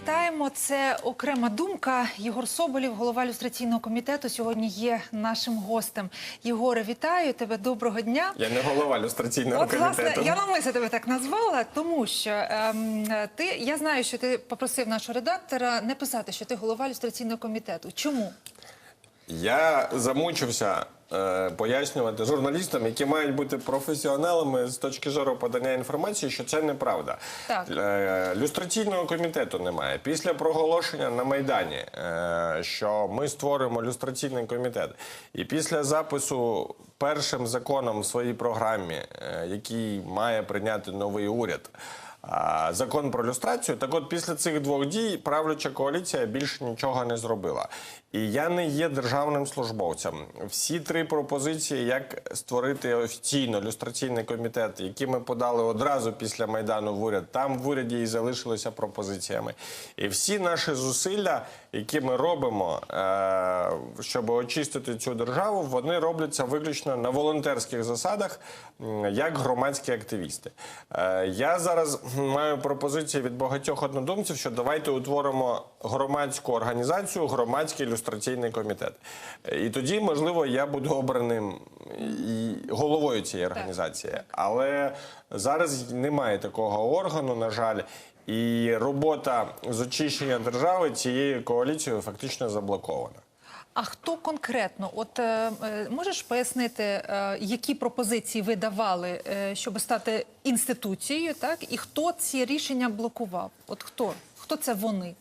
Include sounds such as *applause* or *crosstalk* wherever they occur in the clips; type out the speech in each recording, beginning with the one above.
Вітаємо. Це окрема думка. Єгор Соболів, голова люстраційного комітету, сьогодні є нашим гостем. Єгоре, вітаю тебе. Доброго дня. Я не голова люстраційного От, комітету. власне, я навмисно тебе так назвала, тому що ем, ти я знаю, що ти попросив нашого редактора не писати, що ти голова люстраційного комітету. Чому? Я замучився е, пояснювати журналістам, які мають бути професіоналами з точки зору подання інформації, що це неправда. Так. Е, люстраційного комітету немає. Після проголошення на Майдані, е, що ми створимо люстраційний комітет, і після запису першим законом в своїй програмі, е, який має прийняти новий уряд. а, Закон про люстрацію. Так, от після цих двох дій правляча коаліція більше нічого не зробила. І я не є державним службовцем. Всі три пропозиції, як створити офіційно люстраційний комітет, які ми подали одразу після майдану в уряд, там в уряді і залишилися пропозиціями. І всі наші зусилля, які ми робимо, е, щоб очистити цю державу, вони робляться виключно на волонтерських засадах, як громадські активісти. Е, Я зараз маю пропозиції від багатьох однодумців, що давайте утворимо громадську організацію, громадський люстраційний комітет. Е, І тоді, можливо, я буду обраним головою цієї організації. Але зараз немає такого органу, на жаль. І робота з очищення держави цією коаліцією фактично заблокована. А хто конкретно? От е, е, можеш пояснити, е, які пропозиції ви давали, е, щоб стати інституцією, так і хто ці рішення блокував? От хто? Хто це вони?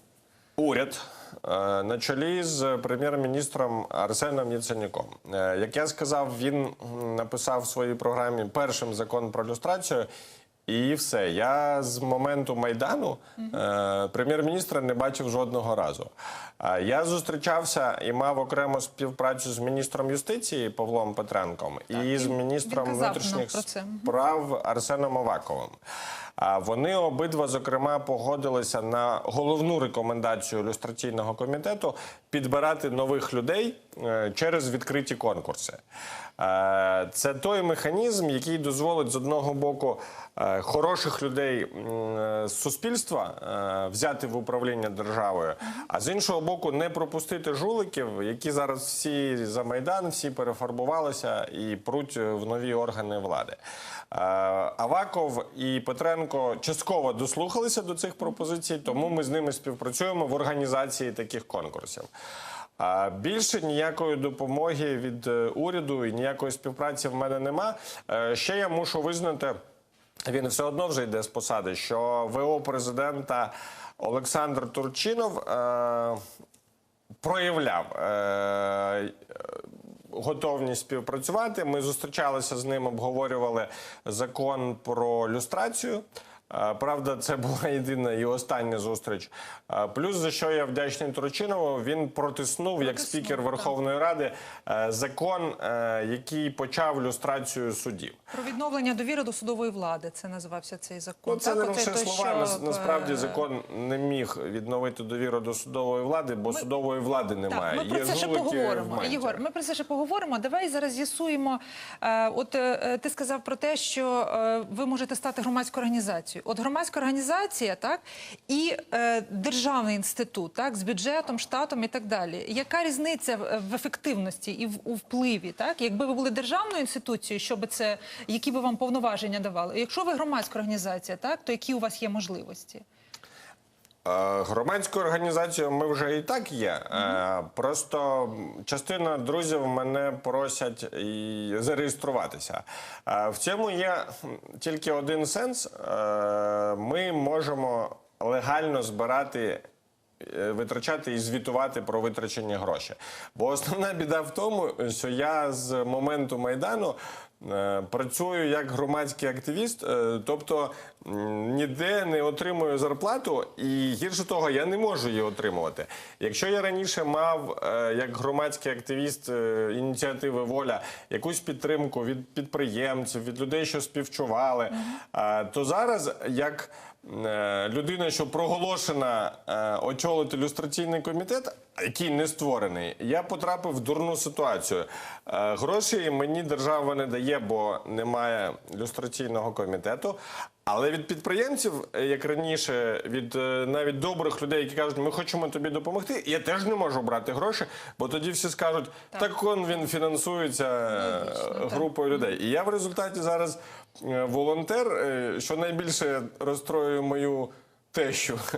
Уряд е, на чолі з прем'єр-міністром Арсеном Яценюком. Е, Як я сказав, він написав в своїй програмі першим закон про люстрацію. І все. Я з моменту майдану е, прем'єр-міністра не бачив жодного разу. Я зустрічався і мав окрему співпрацю з міністром юстиції Павлом Петренком і з міністром внутрішніх справ Арсеном Аваковим. Вони обидва зокрема погодилися на головну рекомендацію люстраційного комітету підбирати нових людей е, через відкриті конкурси. Е, Це той механізм, який дозволить з одного боку е, хороших людей з суспільства взяти в управління державою, а з іншого боку, не пропустити жуликів, які зараз всі за майдан, всі перефарбувалися і пруть в нові органи влади. Е, Аваков і Петренко частково дослухалися до цих пропозицій, тому ми з ними співпрацюємо в організації таких конкурсів. А більше ніякої допомоги від е, уряду і ніякої співпраці в мене нема. Е, Ще я мушу визнати. Він все одно вже йде з посади, що ВО президента Олександр Турчинов е, проявляв е, готовність співпрацювати. Ми зустрічалися з ним, обговорювали закон про люстрацію. Правда, це була *laughs* єдина і остання зустріч. Плюс за що я вдячний Турчинову, він протиснув як спікер. Верховної Ради е, закон, е, який почав люстрацію суддів. Про відновлення довіри до судової влади. Це називався цей закон. Ну, це так? не лише слова. що, Насправді е, закон не міг відновити довіру до судової влади, бо судової влади немає. Так, ми про це ще поговоримо. Єгор, ми про це ще поговоримо. Давай зараз з'ясуємо. От ти сказав про те, що ви можете стати громадською організацією. От громадська організація, так і е, державний інститут, так з бюджетом, штатом і так далі. Яка різниця в, ефективності і в у впливі? Так, якби ви були державною інституцією, що би це, які би вам повноваження давали? Якщо ви громадська організація, так то які у вас є можливості? Е, Громадською організацією ми вже і так є. Е, Просто частина друзів мене просять і зареєструватися. Е, В цьому є тільки один сенс: ми можемо легально збирати. Витрачати і звітувати про витрачені гроші. Бо основна біда в тому, що я з моменту майдану працюю як громадський активіст, е, тобто ніде не отримую зарплату, і гірше того, я не можу її отримувати. Якщо я раніше мав е, як громадський активіст е, ініціативи Воля якусь підтримку від підприємців, від людей, що співчували, е, то зараз як е, людина, що проголошена е, очолити люстраційний комітет, який не створений, я потрапив в дурну ситуацію. Е, Гроші мені держава не дає, бо немає люстраційного комітету. Але від підприємців, е, як раніше, від е, навіть добрих людей, які кажуть, ми хочемо тобі допомогти, я теж не можу брати гроші, бо тоді всі скажуть, так, он він фінансується е, Логічно, так. групою людей. І я в результаті зараз е, волонтер, е, що найбільше розстроює мою тещу. *laughs*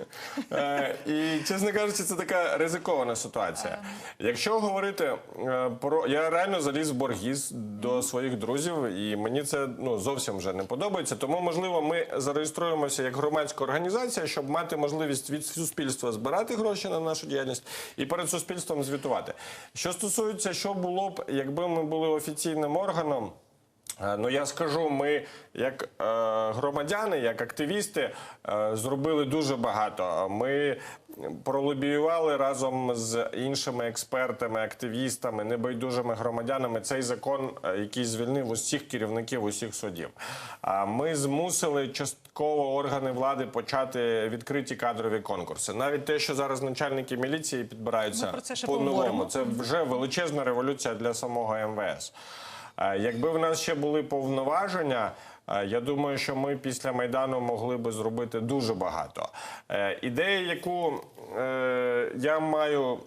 Е, І, чесно кажучи, це така ризикована ситуація. Якщо говорити е, про. Я реально заліз в боргіз до своїх друзів, і мені це ну, зовсім вже не подобається. Тому, можливо, ми зареєструємося як громадська організація, щоб мати можливість від суспільства збирати гроші на нашу діяльність і перед суспільством звітувати. Що стосується, що було б, якби ми були офіційним органом. Е, Ну, я скажу, ми, як е, громадяни, як активісти, е, зробили дуже багато. Ми пролобіювали разом з іншими експертами, активістами, небайдужими громадянами цей закон, який звільнив усіх керівників усіх судів. Ми змусили частково органи влади почати відкриті кадрові конкурси. Навіть те, що зараз начальники міліції підбираються це ще по-новому, це вже величезна революція для самого МВС. Якби в нас ще були повноваження, я думаю, що ми після майдану могли би зробити дуже багато. Е, Ідея, яку е, я маю.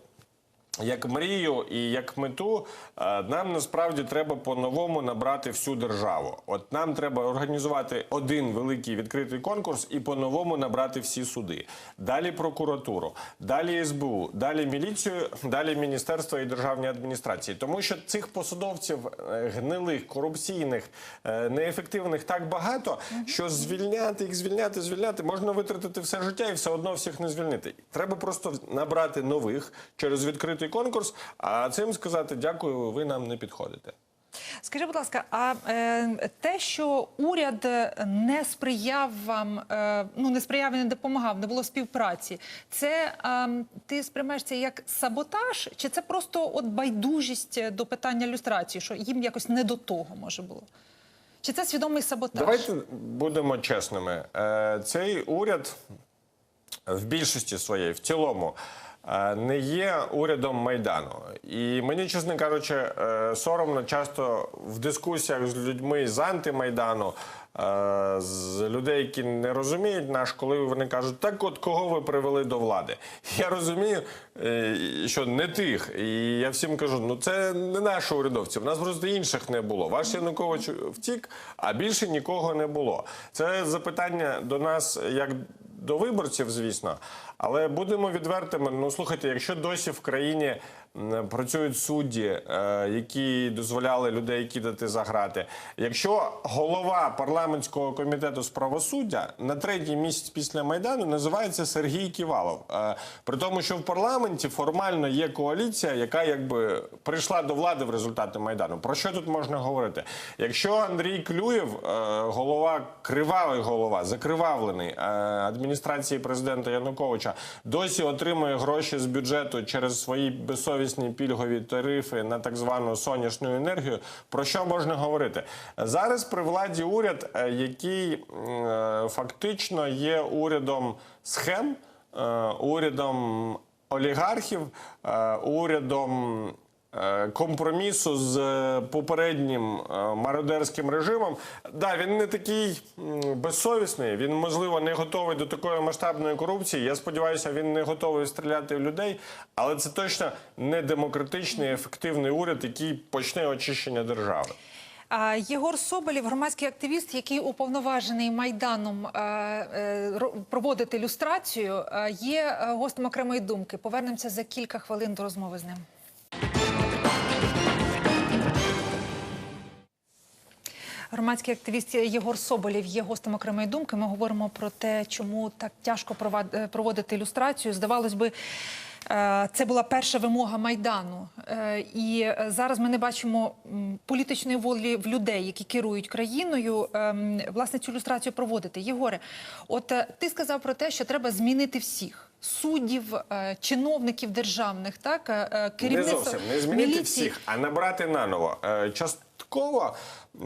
Як мрію і як мету, е, нам насправді треба по-новому набрати всю державу. От нам треба організувати один великий відкритий конкурс і по-новому набрати всі суди. Далі прокуратуру, далі СБУ, далі міліцію, далі міністерство і державні адміністрації. Тому що цих посадовців е, гнилих, корупційних, е, неефективних так багато, що звільняти їх, звільняти, звільняти можна витратити все життя і все одно всіх не звільнити. Треба просто набрати нових через відкритий конкурс, а цим сказати дякую, ви нам не підходите. Скажи, будь ласка, а е, те, що уряд не сприяв вам, е, ну не сприяв і не допомагав, не було співпраці, це е, ти сприймаєш це як саботаж, чи це просто от байдужість до питання люстрації, що їм якось не до того може було? Чи це свідомий саботаж? Давайте будемо чесними. Е, Цей уряд в більшості своєї, в цілому, не є урядом Майдану. І мені, чесно кажучи, е, соромно часто в дискусіях з людьми з антимайдану, е, з людей, які не розуміють наш, коли вони кажуть, так от кого ви привели до влади. Я розумію, е, що не тих. І я всім кажу, ну це не наші урядовці. В нас просто інших не було. Ваш Янукович втік, а більше нікого не було. Це запитання до нас як до виборців, звісно. Але будемо відвертими. Ну слухайте, якщо досі в країні працюють судді, е, які дозволяли людей кидати за грати, якщо голова парламентського комітету з правосуддя на третій місяць після майдану називається Сергій Ківалов, е, при тому, що в парламенті формально є коаліція, яка якби прийшла до влади в результаті майдану. Про що тут можна говорити? Якщо Андрій Клюєв, е, голова кривавий голова, закривавлений адміністрації президента Януковича, досі отримує гроші з бюджету через свої безсовісні пільгові тарифи на так звану сонячну енергію. Про що можна говорити? Зараз при владі уряд, е, який е, фактично є урядом схем, е, урядом олігархів, урядом. Е, Компромісу з е, попереднім е, мародерським режимом, да, він не такий безсовісний. Він можливо не готовий до такої масштабної корупції. Я сподіваюся, він не готовий стріляти в людей, але це точно не демократичний, ефективний уряд, який почне очищення держави. Єгор Соболєв, громадський активіст, який уповноважений майданом ро- проводити люстрацію, є гостем окремої думки. Повернемося за кілька хвилин до розмови з ним. Громадський активіст Єгор Соболєв є гостем окремої думки. Ми говоримо про те, чому так тяжко е, проводити ілюстрацію. Здавалось би, е, це була перша вимога майдану, Е, і зараз ми не бачимо політичної волі в людей, які керують країною. ем, Власне цю ілюстрацію проводити. Єгоре, от ти сказав про те, що треба змінити всіх суддів, чиновників державних, так е, Не керівництва зовсім не змінити міліції. всіх, а набрати наново. Е, Частково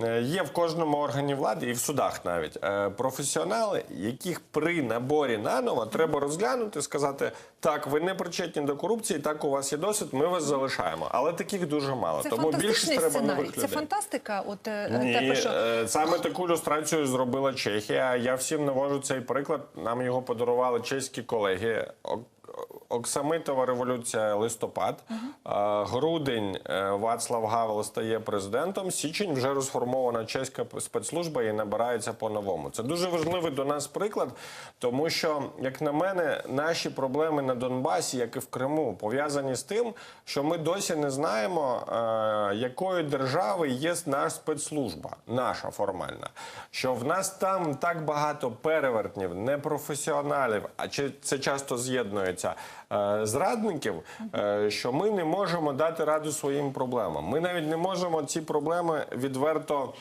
е, є в кожному органі влади і в судах навіть е, професіонали, яких при наборі наново треба розглянути, сказати: так, ви не причетні до корупції, так у вас є досвід, ми вас залишаємо. Але таких дуже мало. Це Тому більше треба нових Це фантастика. От е, те, Ні, що саме таку люстрацію зробила Чехія. Я всім навожу цей приклад. Нам його подарували чеські колеги. Ок- Оксамитова революція листопад, Е, грудень е, Вацлав Гавел стає президентом. Січень вже розформована чеська спецслужба і набирається по-новому. Це дуже важливий до нас приклад, тому що, як на мене, наші проблеми на Донбасі, як і в Криму, пов'язані з тим, що ми досі не знаємо, е, якої держави є наша спецслужба, наша формальна. Що в нас там так багато перевертнів, непрофесіоналів, а чи це часто з'єднується зрадників, е, що ми не можемо дати раду своїм проблемам. Ми навіть не можемо ці проблеми відверто.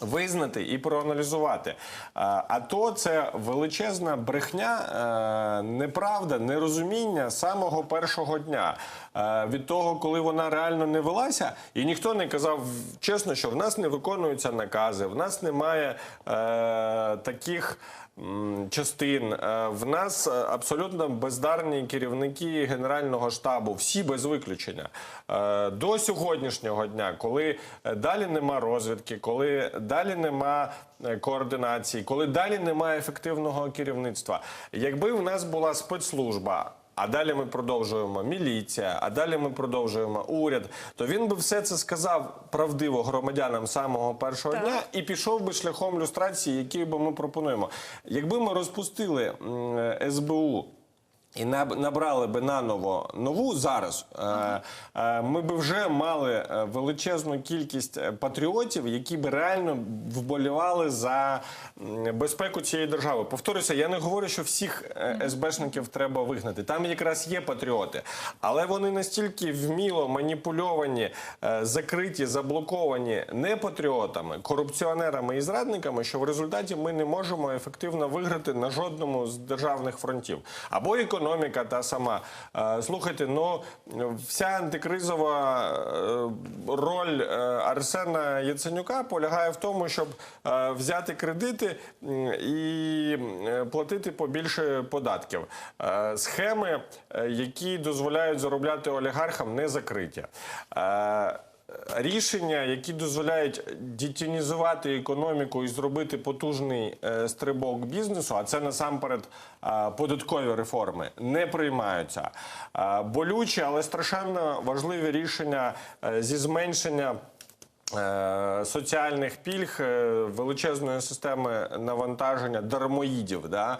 Визнати і проаналізувати. А а то це величезна брехня, е, неправда, нерозуміння самого першого дня. Е, Від того, коли вона реально не велася, і ніхто не казав чесно, що в нас не виконуються накази, в нас немає е, таких. Частин Е, в нас е, абсолютно бездарні керівники генерального штабу, всі без виключення Е, до сьогоднішнього дня, коли далі нема розвідки, коли далі нема координації, коли далі немає ефективного керівництва. Якби в нас була спецслужба. А далі ми продовжуємо міліція, а далі ми продовжуємо уряд. То він би все це сказав правдиво громадянам самого першого Так. дня і пішов би шляхом люстрації, який би ми пропонуємо. Якби ми розпустили СБУ. І наб- набрали би наново нову зараз. е, е, Ми би вже мали е, величезну кількість патріотів, які би реально вболівали за безпеку цієї держави. Повторюся, я не говорю, що всіх СБшників треба вигнати. Там якраз є патріоти, але вони настільки вміло маніпульовані, закриті, заблоковані не патріотами, корупціонерами і зрадниками, що в результаті ми не можемо ефективно виграти на жодному з державних фронтів. Або економіка та сама. Е, Слухайте, ну вся антикризова е, роль е, Арсена Яценюка полягає в тому, щоб взяти кредити і платити побільше податків. Схеми, які дозволяють заробляти олігархам, не закриті. Рішення, які дозволяють дітінізувати економіку і зробити потужний е, стрибок бізнесу, а це насамперед е, податкові реформи, не приймаються. Е, болючі, але страшенно важливі рішення зі зменшення. Соціальних пільг величезної системи навантаження дармоїдів да,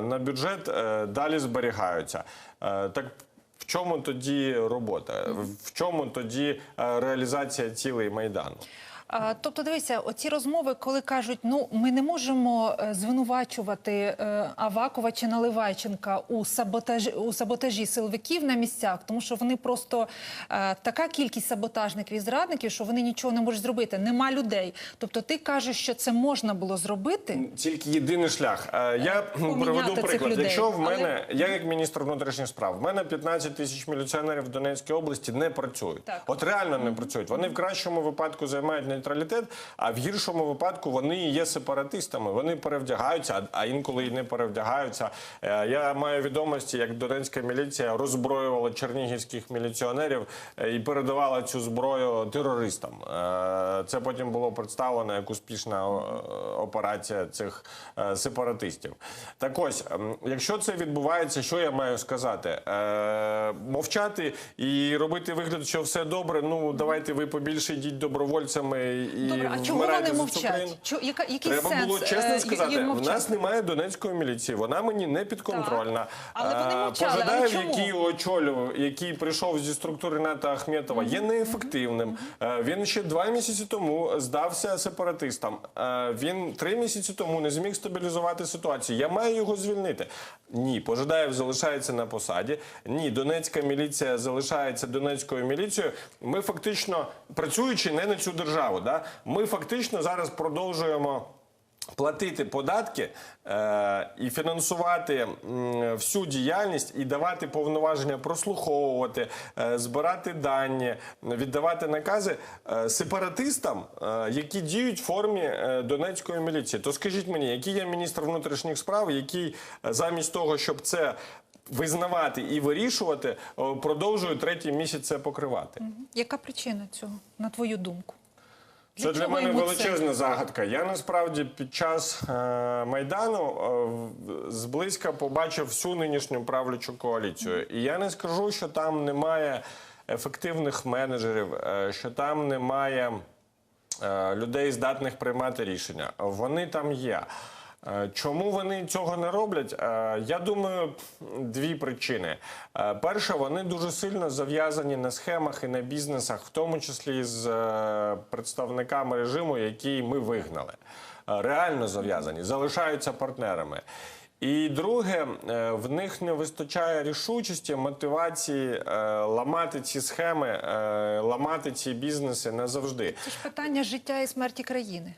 на бюджет далі зберігаються. Так чому тоді робота? В чому тоді е, реалізація цілей майдану? Тобто, дивіться, оці розмови, коли кажуть, ну ми не можемо е, звинувачувати е, Авакова чи Наливайченка у саботажі у саботажі силовиків на місцях, тому що вони просто е, така кількість саботажників і зрадників, що вони нічого не можуть зробити. Нема людей. Тобто, ти кажеш, що це можна було зробити. Тільки єдиний шлях. Я приведу приклад. людей. Якщо в Але- мене, я як міністр внутрішніх справ, в мене 15 тисяч міліціонерів в Донецькій області не працюють. Так. От реально не працюють. Вони в кращому випадку займають нейтралітет, а в гіршому випадку вони є сепаратистами. Вони перевдягаються, а- інколи і не перевдягаються. Е, Я маю відомості, як донецька міліція роззброювала чернігівських міліціонерів е, і передавала цю зброю терористам. Е, Це потім було представлено як успішна операція цих сепаратистів. Так ось, якщо це відбувається, що я маю сказати? Мовчати і робити вигляд, що все добре. Ну давайте ви побільше йдіть добровольцями і Добре, а вмирайте вони мовчать? Чо, яка, який Треба сенс було е, чесно сказати, їм в мовчати? нас немає донецької міліції. Вона мені не підконтрольна. Але вони Е, мовчали, але Пожидаєв, чому? який очолював, який прийшов зі структури НАТО Ахметова, є неефективним. Е, Він ще два місяці тому здався сепаратистам. Е, Він три місяці тому не зміг стабілізувати ситуацію. Я маю його звільнити. Ні, Пожидаєв залишається на посаді. Ні, Донецька міліція залишається Донецькою міліцією. Ми фактично працюючи не на цю державу, да, ми фактично зараз продовжуємо. Платити податки е, і фінансувати м, всю діяльність і давати повноваження прослуховувати, е, збирати дані, віддавати накази е, сепаратистам, е, які діють в формі е, донецької міліції. То скажіть мені, який є міністр внутрішніх справ, який е, замість того, щоб це визнавати і вирішувати, е, продовжує третій місяць це покривати? Яка причина цього, на твою думку? Це для мене величезна загадка. Я насправді під час е, майдану е, зблизька побачив всю нинішню правлячу коаліцію. І я не скажу, що там немає ефективних менеджерів, е, що там немає е, людей, здатних приймати рішення. Вони там є. Е, Чому вони цього не роблять? Е, Я думаю, дві причини. Е, Перша, вони дуже сильно зав'язані на схемах і на бізнесах, в тому числі з представниками режиму, який ми вигнали. Реально зав'язані, залишаються партнерами. І друге, в них не вистачає рішучості, мотивації ламати ці схеми, ламати ці бізнеси назавжди. Це ж питання життя і смерті країни.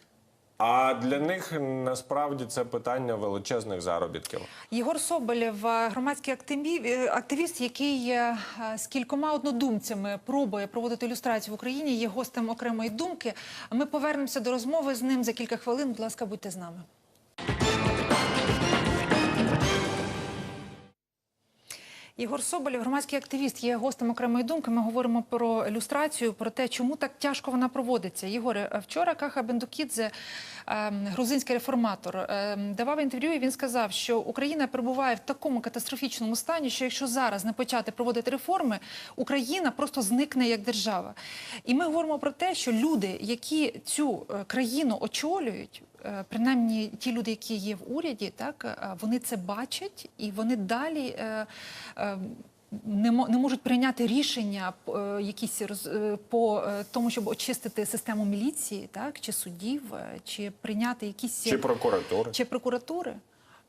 А для них насправді це питання величезних заробітків. Єгор Соболєв, громадський е, активіст, який е, е, з кількома однодумцями пробує проводити ілюстрацію в Україні, є гостем окремої думки. Ми повернемося до розмови з ним за кілька хвилин. Будь ласка, будьте з нами. Єгор Соболєв, громадський активіст, є гостем окремої думки. Ми говоримо про ілюстрацію, про те, чому так тяжко вона проводиться. Єгоре, вчора Каха Бендукідзе, ем, грузинський реформатор, ем, давав інтерв'ю. і Він сказав, що Україна перебуває в такому катастрофічному стані, що якщо зараз не почати проводити реформи, Україна просто зникне як держава. І ми говоримо про те, що люди, які цю е, країну очолюють. Е, Принаймні ті люди, які є в уряді, так е, вони це бачать і вони далі е, не, не можуть прийняти рішення якісь роз, по тому, щоб очистити систему міліції, так чи судів, чи прийняти якісь Чи прокуратури? чи прокуратури.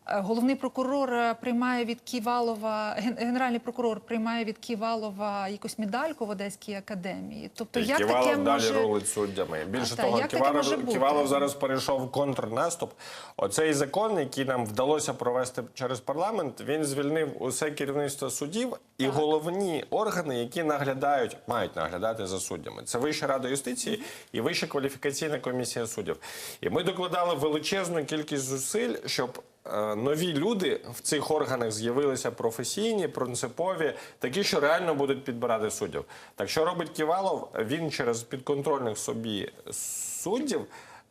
Е, Головний прокурор е, приймає від Ківалова, ген- генеральний прокурор приймає від Ківалова якусь медальку в Одеській академії. Тобто, як Ківалов таке далі може... рулить суддями. Більше А, того, таке Ківалов. Ківалов зараз перейшов в контрнаступ. Оцей закон, який нам вдалося провести через парламент, він звільнив усе керівництво судів і головні органи, які наглядають, мають наглядати за суддями. Це Вища рада юстиції і Вища кваліфікаційна комісія суддів. І ми докладали величезну кількість зусиль, щоб е, нові люди в цих органах з'явилися професійні, принципові, такі, що реально будуть підбирати суддів. Так що робить Ківалов? Він через підконтрольних собі суддів.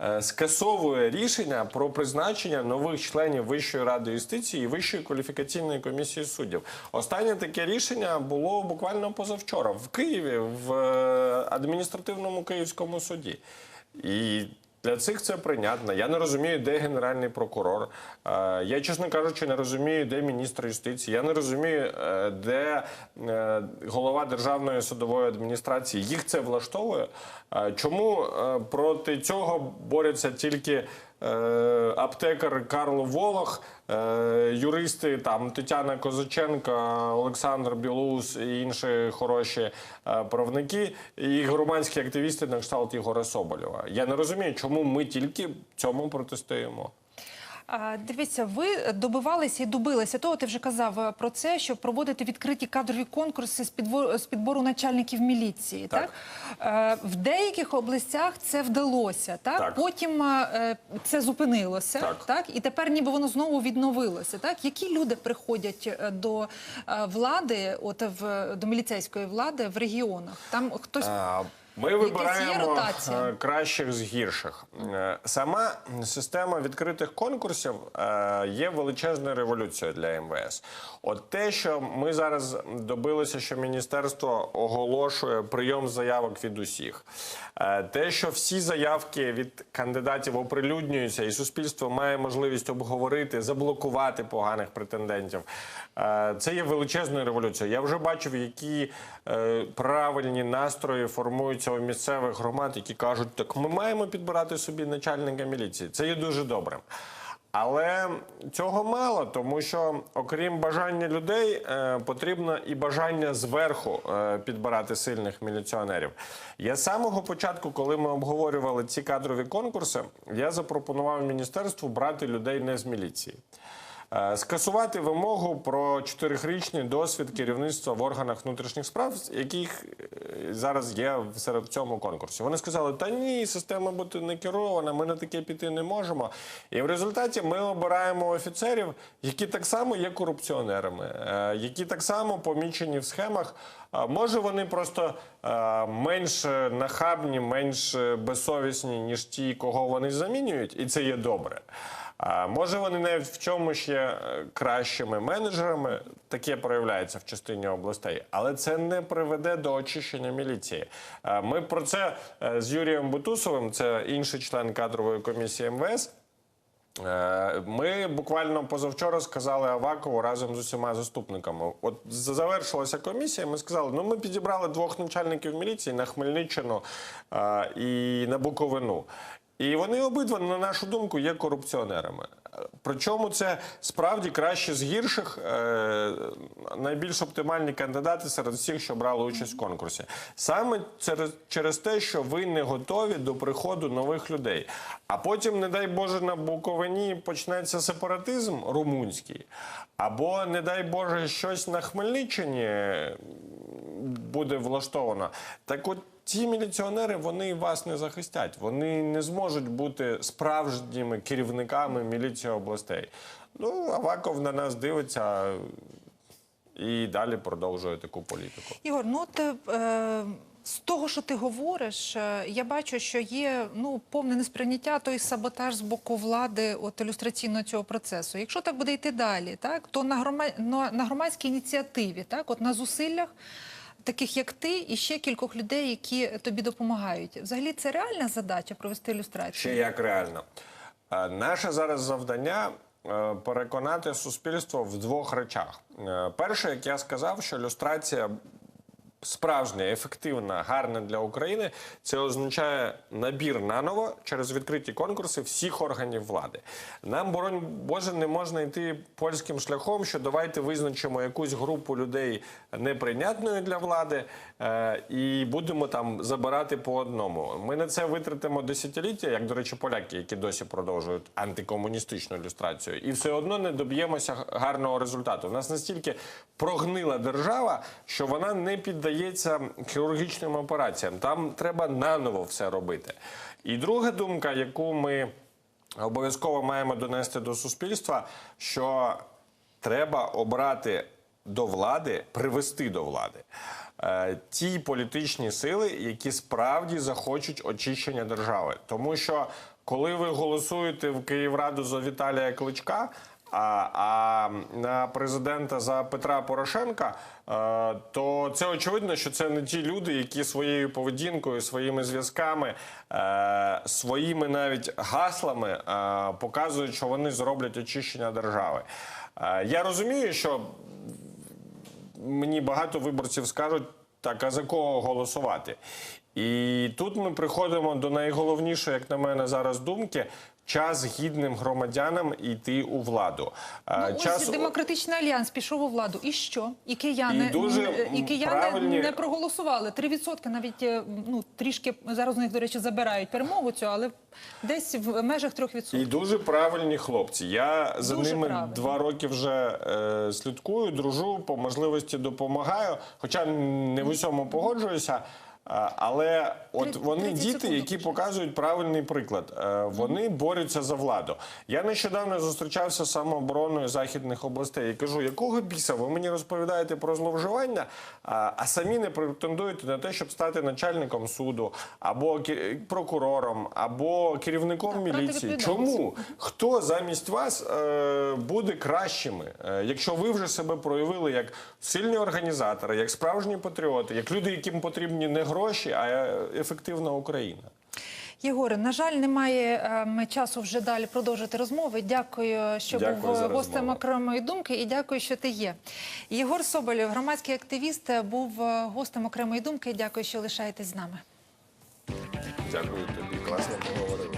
е, Скасовує рішення про призначення нових членів Вищої ради юстиції і Вищої кваліфікаційної комісії суддів. Останнє таке рішення було буквально позавчора в Києві в е, адміністративному київському суді. І для цих це прийнятно. Я не розумію, де генеральний прокурор. Е, Я, чесно кажучи, не розумію, де міністр юстиції. Я не розумію, е, де е, голова державної судової адміністрації. Їх це влаштовує. Чому проти цього борються тільки аптекар Карл Волох, е, юристи там Тетяна Козаченка, Олександр Білоус і інші хороші е, правники, і громадські активісти на кшталт Ігоря Соболєва. Я не розумію, чому ми тільки цьому протистоїмо. Дивіться, ви добивалися і добилися того. Ти вже казав е, про це, щоб проводити відкриті кадрові конкурси з підбору, начальників міліції. Так, Так. Е, в деяких областях це вдалося. Так, Так. потім е, це зупинилося. Так. Так, і тепер ніби воно знову відновилося. Так, які люди приходять до влади, от в до міліцейської влади в регіонах? Там хтось А, Ми вибираємо ротація? е, кращих з гірших. Е, Сама система відкритих конкурсів е, є величезною революцією для МВС. От те, що ми зараз добилися, що міністерство оголошує прийом заявок від усіх, те, що всі заявки від кандидатів оприлюднюються, і суспільство має можливість обговорити, заблокувати поганих претендентів. Це є величезною революцією. Я вже бачив, які правильні настрої у місцевих громад, які кажуть, так ми маємо підбирати собі начальника міліції. Це є дуже добрим. Але цього мало, тому що окрім бажання людей, е, потрібно і бажання зверху е, підбирати сильних міліціонерів. Я з самого початку, коли ми обговорювали ці кадрові конкурси, я запропонував міністерству брати людей не з міліції. Е, Скасувати вимогу про чотирирічний досвід керівництва в органах внутрішніх справ, яких е, зараз є серед цьому конкурсі. Вони сказали: та ні, система бути не керована, ми на таке піти не можемо. І в результаті ми обираємо офіцерів, які так само є корупціонерами, е, які так само помічені в схемах. Може, вони просто менш нахабні, менш безсовісні, ніж ті, кого вони замінюють, і це є добре. А може вони навіть в чому ще кращими менеджерами таке проявляється в частині областей, але це не приведе до очищення міліції. Ми про це е, з Юрієм Бутусовим, це інший член кадрової комісії МВС. Е, Ми буквально позавчора сказали Авакову разом з усіма заступниками. От завершилася комісія. Ми сказали, ну ми підібрали двох начальників міліції на Хмельниччину і на Буковину. І вони обидва, на нашу думку, є корупціонерами. Причому це справді краще з гірших, е, найбільш оптимальні кандидати серед всіх, що брали участь в конкурсі. Саме через, через те, що ви не готові до приходу нових людей. А потім, не дай Боже, на Буковині почнеться сепаратизм румунський, або, не дай Боже, щось на Хмельниччині буде влаштовано. Так от ті міліціонери вони вас не захистять. Вони не зможуть бути справжніми керівниками міліції областей. Ну, Аваков на нас дивиться і далі продовжує таку політику. Ігор, ну от, е, з того, що ти говориш, е, я бачу, що є ну повне несприйняття, той саботаж з боку влади от ілюстраційного цього процесу. Якщо так буде йти далі, так то на грома... на, на громадській ініціативі, так, от на зусиллях. Таких як ти, і ще кількох людей, які тобі допомагають. Взагалі, це реальна задача провести ілюстрацію. Ще як реально. Е, Наше зараз завдання е, переконати суспільство в двох речах. Е, Перше, як я сказав, що люстрація справжня, ефективна, гарна для України, це означає набір наново через відкриті конкурси всіх органів влади. Нам, боронь Боже, не можна йти польським шляхом, що давайте визначимо якусь групу людей неприйнятною для влади е, і будемо там забирати по одному. Ми на це витратимо десятиліття, як, до речі, поляки, які досі продовжують антикомуністичну ілюстрацію, і все одно не доб'ємося гарного результату. У нас настільки прогнила держава, що вона не піддається хірургічним операціям. Там треба наново все робити. І друга думка, яку ми обов'язково маємо донести до суспільства, що треба обрати до влади, привести до влади е, ті політичні сили, які справді захочуть очищення держави. Тому що коли ви голосуєте в Київраду за Віталія Кличка. А, на президента за Петра Порошенка, е, то це очевидно, що це не ті люди, які своєю поведінкою, своїми зв'язками, е, своїми навіть гаслами е, показують, що вони зроблять очищення держави. Я розумію, що мені багато виборців скажуть, так, а за кого голосувати? І тут ми приходимо до найголовнішої, як на мене, зараз думки. Час гідним громадянам йти у владу. Ну, час ось демократичний альянс пішов у владу. І що? І кияни, І дуже, і кияни правильні- не проголосували. 3% навіть е, ну трішки зараз у них, до речі, забирають перемогу цю, але десь в межах 3%. І дуже правильні хлопці. Я за Дуже ними правильні. два роки вже е, слідкую, дружу, по можливості допомагаю. Хоча не в усьому погоджуюся. Але от вони діти, які показують правильний приклад. Е, Вони борються за владу. Я нещодавно зустрічався з самообороною західних областей і кажу, якого біса ви мені розповідаєте про зловживання, а, самі не претендуєте на те, щоб стати начальником суду або прокурором, або керівником міліції. Чому? Хто замість вас е, буде кращими, е, якщо ви вже себе проявили як сильні організатори, як справжні патріоти, як люди, яким потрібні не гроші, а е, ефективна Україна? Єгоре, на жаль, немає е, ми часу вже далі продовжити розмови. Дякую, що Дякую був гостем окремої думки, і дякую, що ти є. Єгор Соболєв, громадський активіст, був е, гостем окремої думки. Дякую, що лишаєтесь з нами. Дякую тобі, класно поговорили.